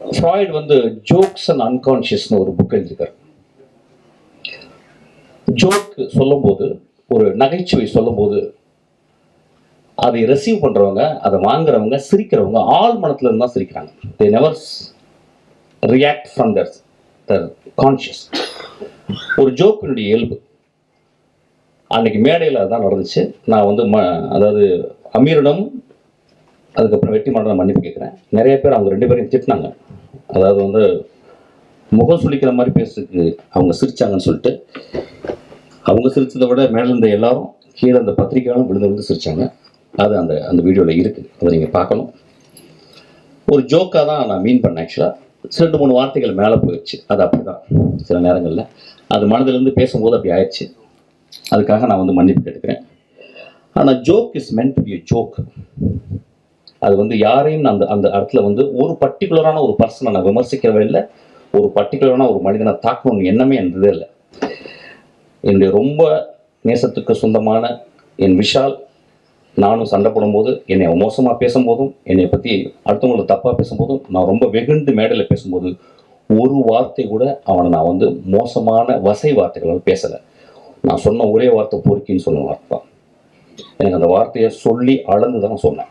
Freud வந்து jokes and அன்கான்ஷியஸ்னு ஒரு book எழுதியிருக்கார். ஜோக் சொல்லும்போது ஒரு நகைச்சுவை சொல்லும்போது அதை ரிசீவ் பண்ணுறவங்க அதை வாங்குறவங்க சிரிக்கிறவங்க ஆள் மனத்தில் இருந்து தான் சிரிக்கிறாங்க they never react from their their conscious ஒரு ஜோக்கினுடைய இயல்பு. அன்னைக்கு மேடையில் அதுதான் நடந்துச்சு. நான் வந்து ம அதாவது அமீரிடம் அதுக்கப்புறம் வெற்றி மாடல மன்னிப்பு கேட்குறேன். நிறைய பேர் அவங்க ரெண்டு பேரையும் திட்டினாங்க. அதாவது வந்து முகம் சுளிக்கிற மாதிரி பேசுறதுக்கு அவங்க சிரிச்சாங்கன்னு சொல்லிட்டு அவங்க சிரிச்சதை விட மேலே இருந்த எல்லாரும் கீழே அந்த பத்திரிக்கையாலும் விழுந்து விழுந்து சிரிச்சாங்க. அது அந்த அந்த வீடியோவில் இருக்குது அதை நீங்கள் பார்க்கணும். ஒரு ஜோக்காக தான் நான் மீன் பண்ணேன் ஆக்சுவலாக ரெண்டு மூணு வார்த்தைகள் மேலே போயிடுச்சு. அது அப்படி தான் சில நேரங்களில். அது மனதிலேருந்து பேசும்போது அப்படி ஆயிடுச்சு. அதுக்காக நான் வந்து மன்னிப்பு கேட்டுக்கிறேன். ஆனால் joke is meant to be joke அது வந்து யாரையும் அந்த அந்த இடத்துல வந்து ஒரு பர்டிகுலரான ஒரு பர்சனை நான் விமர்சிக்கவே இல்லை. ஒரு பர்டிகுலரான ஒரு மனிதனை தாக்கணும்னு எண்ணமே இருந்ததே இல்லை. என்னுடைய ரொம்ப நேசத்துக்கு சொந்தமான என் விஷால் நானும் சண்டை போடும்போது என்னை மோசமாக பேசும்போதும் என்னை பற்றி அடுத்தவங்களை தப்பாக பேசும்போதும் நான் ரொம்ப வெகுண்டு மேடையில் பேசும்போது ஒரு வார்த்தை கூட அவனை நான் வந்து மோசமான வசை வார்த்தைகளால் பேசலை. நான் சொன்ன ஒரே வார்த்தை பொறுக்கின்னு சொன்ன வார்த்தை தான் எனக்கு அந்த வார்த்தையை சொல்லி அளந்து தான் சொன்னேன்.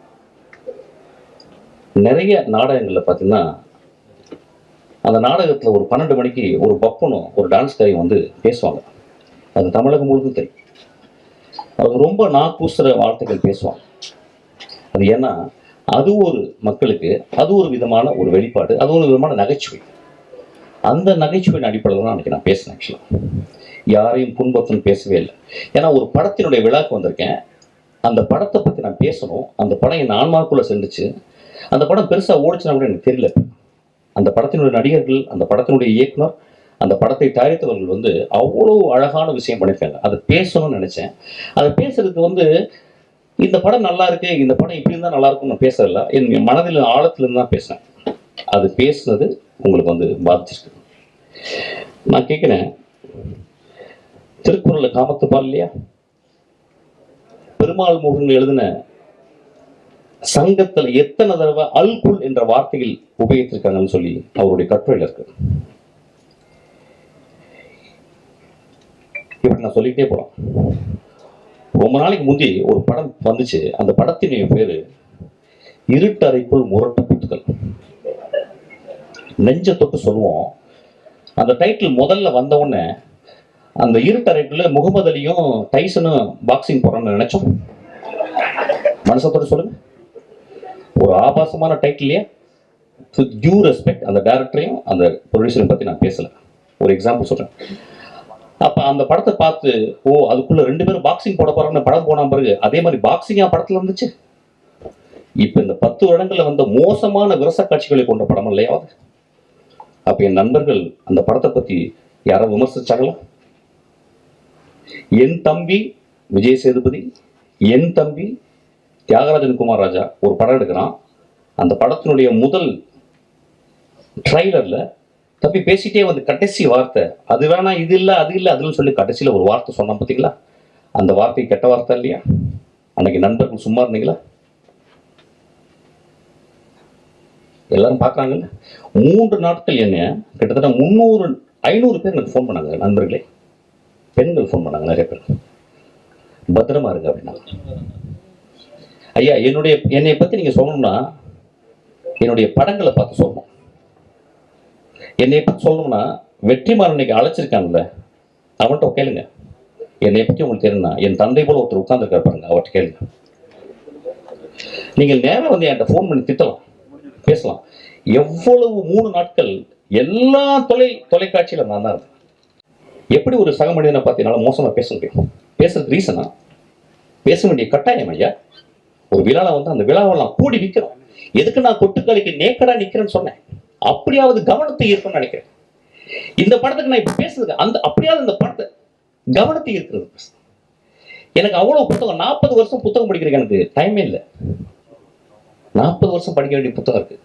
நிறைய நாடகங்களில் பார்த்தீங்கன்னா அந்த நாடகத்தில் ஒரு பன்னெண்டு மணிக்கு ஒரு பப்பனும் ஒரு டான்ஸ்காரையும் வந்து பேசுவாங்க. அது தமிழகம் முழுக்க தெரியும். அது ரொம்ப நாக்கூசுற வார்த்தைகள் பேசுவாங்க. அது ஏன்னா அது ஒரு மக்களுக்கு அது ஒரு விதமான ஒரு வெளிப்பாடு அது ஒரு விதமான நகைச்சுவை. அந்த நகைச்சுவையின் அடிப்படையில் தான் அன்றைக்கி நான் பேசினேன் ஆக்சுவலாக யாரையும் புண்பத்துன்னு பேசவே இல்லை. ஏன்னா ஒரு படத்தினுடைய விழாக்கு வந்திருக்கேன். அந்த படத்தை பற்றி நான் பேசணும். அந்த படம் என் ஆன்மாக்குள்ளே சென்றுச்சு. அந்த படம் பெருசாக ஓடிச்சுனா கூட எனக்கு தெரியல. அந்த படத்தினுடைய நடிகர்கள் அந்த படத்தினுடைய இயக்குனர் அந்த படத்தை தயாரித்தவர்கள் வந்து அவ்வளோ அழகான விஷயம் பண்ணியிருக்காங்க. அதை பேசணும்னு நினச்சேன். அதை பேசுறதுக்கு வந்து இந்த படம் நல்லா இருக்கு இந்த படம் இப்படி இருந்தால் நல்லா இருக்கும்னு நான் பேசல என் மனதில் ஆழத்துல இருந்து தான் பேசினேன் அது பேசுனது உங்களுக்கு வந்து பாதிச்சிருக்கு. நான் கேட்குறேன் திருக்குறளில் காமத்துப்பால் இல்லையா? பெருமாள் முருகன் எழுதின சங்கத்துல எத்தனை தடவை அல்குல் என்ற வார்த்தையில் உபயோகித்திருக்காங்கன்னு சொல்லி அவருடைய கட்டுரையில் இருக்கு. இப்படி நான் சொல்லிக்கிட்டே போலாம். ரொம்ப நாளைக்கு முந்தி ஒரு படம் வந்துச்சு. அந்த படத்தினுடைய பேரு இருட்டறைக்குள் முரட்டு குத்துக்கள் நெஞ்ச தொட்டு சொல்லுவோம். அந்த டைட்டில் முதல்ல வந்த உடனே அந்த இருட்டறைக்குள்ள முகமது அலியும் டைசனும் பாக்ஸிங் போறான்னு நினைச்சோம். மனசத்தோட சொல்லுங்க. ஒரு ஆபாசமான டைட்டில்லையே டியூ ரெஸ்பெக்ட் அந்த டேரக்டரையும் அந்த ப்ரொடியூசரையும் பற்றி நான் பேசல. ஒரு எக்ஸாம்பிள் சொல்கிறேன் அப்போ அந்த படத்தை பார்த்து ஓ அதுக்குள்ள ரெண்டு பேரும் பாக்ஸிங் போட போகிறாங்கன்னு படம் போன பிறகு அதே மாதிரி பாக்ஸிங்காக படத்தில் இருந்துச்சு? இப்போ இந்த பத்து வருடங்களில் வந்த மோசமான விரச காட்சிகளை கொண்ட படம் இல்லையா அது? அப்ப என் நண்பர்கள் அந்த படத்தை பத்தி யாரை விமர்சிச்சாங்களா? என் தம்பி விஜய் சேதுபதி என் தம்பி தியாகராஜன் குமார் ராஜா ஒரு படம் எடுக்கிறான். அந்த படத்தினுடைய முதல் ட்ரைலர்ல தப்பி பேசிட்டே வந்து கடைசி வார்த்தை அது வேணா இது இல்லை அது இல்லை அதுன்னு சொல்லி கடைசியில் ஒரு வார்த்தை சொன்னான் பார்த்தீங்களா அந்த வார்த்தை கெட்ட வார்த்தை இல்லையா? அன்னைக்கு நண்பர்கள் சும்மா இருந்தீங்களா? எல்லாரும் பார்க்குறாங்கல்ல மூன்று நாட்கள் என்ன கிட்டத்தட்ட முந்நூறு ஐநூறு பேர் எனக்கு ஃபோன் பண்ணாங்க நண்பர்களே. பெண்கள் ஃபோன் பண்ணாங்க நிறைய பேர். பத்திரமா இருங்க அப்படின்னாங்க. ஐயா என்னுடைய என்னை பற்றி நீங்கள் சொல்லணும்னா என்னுடைய படங்களை பார்த்து சொல்லணும். என்னை பற்றி சொல்லணும்னா வெற்றிமாறன் இன்னைக்கு அழைச்சிருக்காங்கல்ல அவன்கிட்ட கேளுங்க. என்னை பற்றி உங்களுக்கு தெரியும்னா என் தந்தை போல ஒருத்தர் உட்கார்ந்துருக்காரு பாருங்க அவர்கிட்ட கேளுங்க. நீங்கள் நேரம் வந்து என்கிட்ட ஃபோன் பண்ணி திட்டலாம் பேசலாம். எவ்வளவு மூணு நாட்கள் எல்லா தொலை தொலைக்காட்சியில் நான் தான் இருந்தேன். எப்படி ஒரு சக மனிதனை பார்த்தீங்கன்னா மோசமாக பேச முடியும்? பேசுறதுக்கு ரீசனா பேச வேண்டிய கட்டாயம் ஐயா. ஒரு விழாவில் வந்து அந்த விழாவை நான் கூடி விற்கிறோம் எதுக்கு நான் கொட்டுக்காளிக்கு நேக்கடா நிற்கிறேன்னு சொன்னேன். அப்படியாவது கவனத்தை ஈர்க்கணும்னு நினைக்கிறேன். இந்த படத்துக்கு நான் பேசுறது அந்த அப்படியாவது இந்த படத்தை கவனத்தை ஈர்க்கிறது. எனக்கு அவ்வளவு புத்தகம் நாற்பது வருஷம் புத்தகம் படிக்கிறதுக்கு எனக்கு டைமே இல்லை. நாற்பது வருஷம் படிக்க வேண்டிய புத்தகம் இருக்கு.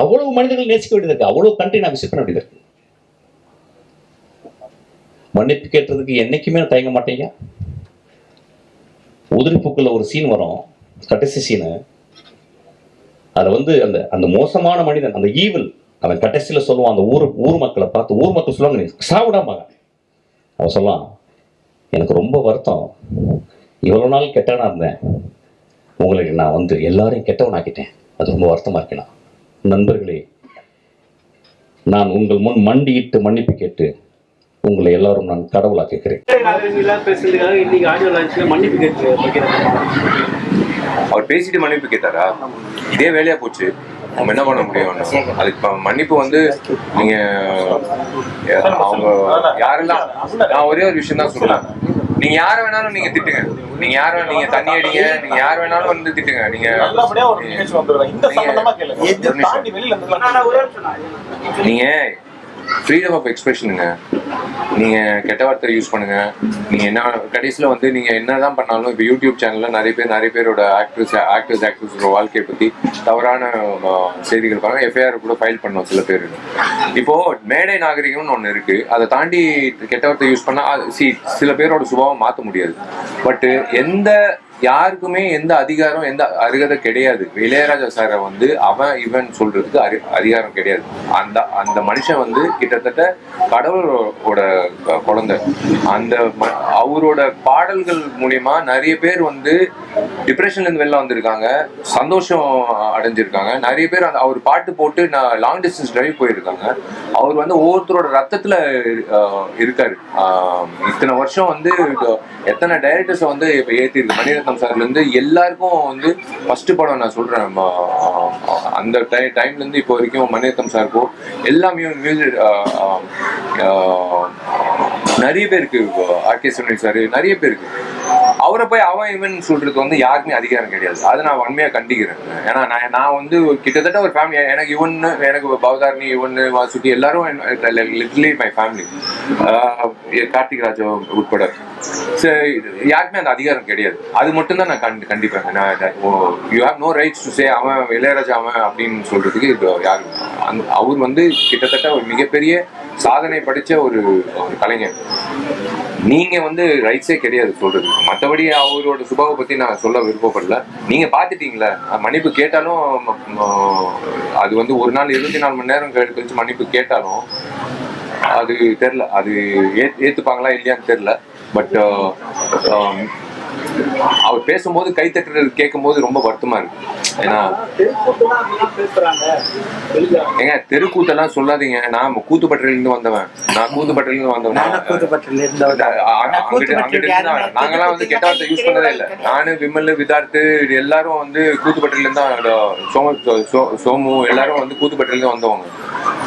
அவ்வளவு மனிதர்கள் நேசிக்க வேண்டியது இருக்கு அவ்வளவு கண்ட்ரி நான் விசிட் பண்ண வேண்டியது இருக்கு மன்னிப்பு கேட்டதுக்கு என்னைக்குமே நான் தயங்க மாட்டேங்க. உதிரிப்பூக்குள்ள ஒரு சீன் வரும். கடைசி சீனு அதை வந்து அந்த அந்த மோசமான மனிதன் அந்த ஈவில் அவன் கடைசியில் சொல்லுவான் அந்த ஊர் ஊர் மக்களை பார்த்து ஊர் மக்கள் சொல்லுவாங்க நீ சாவிடாமாங்க அவன் சொல்லலாம் எனக்கு ரொம்ப வருத்தம். இவ்வளோ நாள் கெட்டவனாக இருந்தேன். உங்களுக்கு நான் வந்து எல்லாரையும் கெட்டவனாக்கிட்டேன். அது ரொம்ப வருத்தமாக இருக்கேன் நண்பர்களே நான் உங்கள் முன் மண்டியிட்டு மன்னிப்பு கேட்டு உங்களை எல்லாரும் நான் கடவுளா கேட்கிறேன். அவர் பேசிட்டு மன்னிப்பு கேட்டாரா? இதே வேலையா போச்சு. நம்ம என்ன பண்ண முடியும்? அதுக்கு இப்ப மன்னிப்பு வந்து நீங்க அவங்க யாரெல்லாம் நான் ஒரே ஒரு விஷயம் தான் சொல்றேன். நீங்க யார வேணாலும் நீங்க திட்டுங்க. நீங்க யார வேணா- நீங்க தண்ணி அடிங்க. நீங்க யார் வேணாலும் வந்து திட்டுங்க. நீங்க நீங்க- ஃப்ரீடம் ஆஃப் எக்ஸ்பிரஷனுங்க நீங்க கெட்ட வார்த்தை யூஸ் பண்ணுங்க. நீங்க என்ன கடைசியில வந்து நீங்க என்னதான் பண்ணாலும் இப்போ யூடியூப் சேனல்ல நிறைய பேர் நிறைய பேரோட ஆக்ட்ரஸ் ஆக்டர்ஸ் ஆக்ட்ரஸோட வாழ்க்கையை பத்தி தவறான செய்திகள் பண்ண எஃப்ஐஆர் கூட ஃபைல் பண்ணோம் சில பேர். இப்போ மேடை நாகரிகம்னு ஒன்று இருக்கு. அதை தாண்டி கெட்ட வார்த்தை யூஸ் பண்ணா சி சில பேரோட சுபாவம் மாற்ற முடியாது. பட் எந்த யாருக்குமே எந்த அதிகாரம் எந்த அருகதை கிடையாது. இளையராஜா சாரை வந்து அவன் இவன் சொல்றதுக்கு அரி அதிகாரம் கிடையாது. அந்த அந்த மனுஷன் வந்து கிட்டத்தட்ட கடவுளோட குழந்தை. அந்த அவரோட பாடல்கள் மூலியமா நிறைய பேர் வந்து டிப்ரெஷன்ல இருந்து வெளில வந்திருக்காங்க. சந்தோஷம் அடைஞ்சிருக்காங்க. நிறைய பேர் அந்த அவர் பாட்டு போட்டு நான் லாங் டிஸ்டன்ஸ் டிரைவ் போயிருக்காங்க. அவர் வந்து ஒவ்வொருத்தரோட ரத்தத்துல இருக்காரு. இத்தனை வருஷம் வந்து எத்தனை டைரக்டர்ஸை வந்து இப்போ ஏற்றிருக்கு மணிரத்னம் வணக்கம் இருந்து எல்லாருக்கும் வந்து ஃபர்ஸ்ட் படம் நான் சொல்றேன் அந்த டை டைம்ல இருந்து இப்போ வரைக்கும் மணிரத்னம் சாருக்கும் எல்லாமே மியூசிக் நிறைய பேருக்கு ஆர்கே சுனில் சார் நிறைய பேருக்கு. அவரை போய் அவன் இவன் சொல்றது வந்து யாருக்குமே அதிகாரம் கிடையாது. அதை நான் வன்மையா கண்டிக்கிறேன். ஏன்னா நான் நான் வந்து கிட்டத்தட்ட ஒரு ஃபேமிலி எனக்கு இவன் எனக்கு பவதாரணி இவன் வாசுட்டி எல்லாரும் literally my family Karthik Raja உட்பட. சரி, யாருக்குமே அந்த அதிகாரம் கிடையாது. அது மட்டும் தான் நான் கண்டி கண்டிப்பேன். நான் you have no rights to say அவன் இளையராஜா அவன் அப்படின்னு சொல்றதுக்கு இது யாரும் அவர் வந்து கிட்டத்தட்ட ஒரு மிகப்பெரிய சாதனை படித்த ஒரு ஒரு கலைஞர். நீங்க வந்து ரைட்ஸே கிடையாது சொல்றது. மற்றபடி அவரோட சுபாவை பத்தி நான் சொல்ல விருப்பப்படல. நீங்க பாத்துட்டீங்களா மன்னிப்பு கேட்டாலும் அது வந்து ஒரு நாள் இருபத்தி நாலு மணி நேரம் கழிச்சு மன்னிப்பு கேட்டாலும் அது தெரில அது ஏ ஏத்துப்பாங்களா இல்லையான்னு தெரில பட் அவர் பேசும்போது கை தட்டுறது கேட்கும்போது ரொம்ப வருத்தமா இருக்கு. ஏன்னா ஏங்க தெருக்கூத்தெல்லாம் சொல்லாதீங்க. நான் கூத்துப்பட்டில இருந்து வந்தவன். நான் கூத்துப்பட்டில இருந்து வந்தவன் நாங்கெல்லாம் வந்து கெட்ட வார்த்தை யூஸ் பண்ணதே இல்லை. நானு விமல் விதார்த்து எல்லாரும் வந்து கூத்துப்பட்டில இருந்து தான் சோம சோமு எல்லாரும் வந்து கூத்துப்பட்டில இருந்து வந்தவங்க.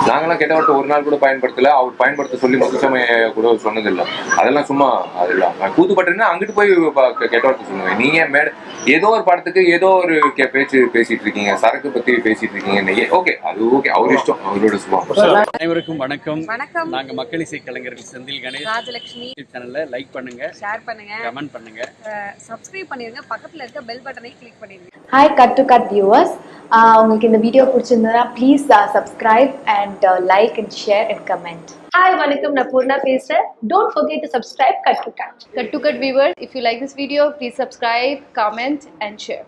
நாங்கெல்லாம் கெட்ட வார்த்தை ஒரு நாள் கூட பயன்படுத்தல. அவர் பயன்படுத்த சொல்லி முத்துச்சமய கூட சொன்னதில்லை. அதெல்லாம் சும்மா அதெல்லாம் கூத்துப்பட்டினா அங்கிட்டு போய் ப- கெ- கெட்ட வார்த்தை சொல்லுங்க நீங்க மேட ஏதோ ஒரு படத்துக்கு ஏதோ ஒரு கே- பேச்சு பேசிட்டு இருக்கீங்க. சரக்கு பத்தி பேசிட்டு இருக்கீங்க. ஓகே அது ஓகே. அவர் இஷ்டம் அவரோட சுபாவம். அனைவருக்கும் வணக்கம். வணக்கம். நாங்க மக்கள் இசை கலைஞர்கள் செந்தில் கணேஷ். ராஜலட்சுமி சேனல்ல லைக் பண்ணுங்க. ஷேர் பண்ணுங்க. கமெண்ட் பண்ணுங்க. சப்ஸ்கிரைப் பண்ணிருங்க. பக்கத்துல இருக்க பெல் பட்டனை கிளிக் பண்ணிருங்க. Hi cut to cut viewers உங்களுக்கு இந்த வீடியோ பிடிச்சிருந்ததுன்னா please subscribe and like and share and comment hi வணக்கம் நான் பூர்ணா பேசுறேன் don't forget to subscribe cut to cut Cut to Cut viewers, if you like this video, please subscribe, comment, and share.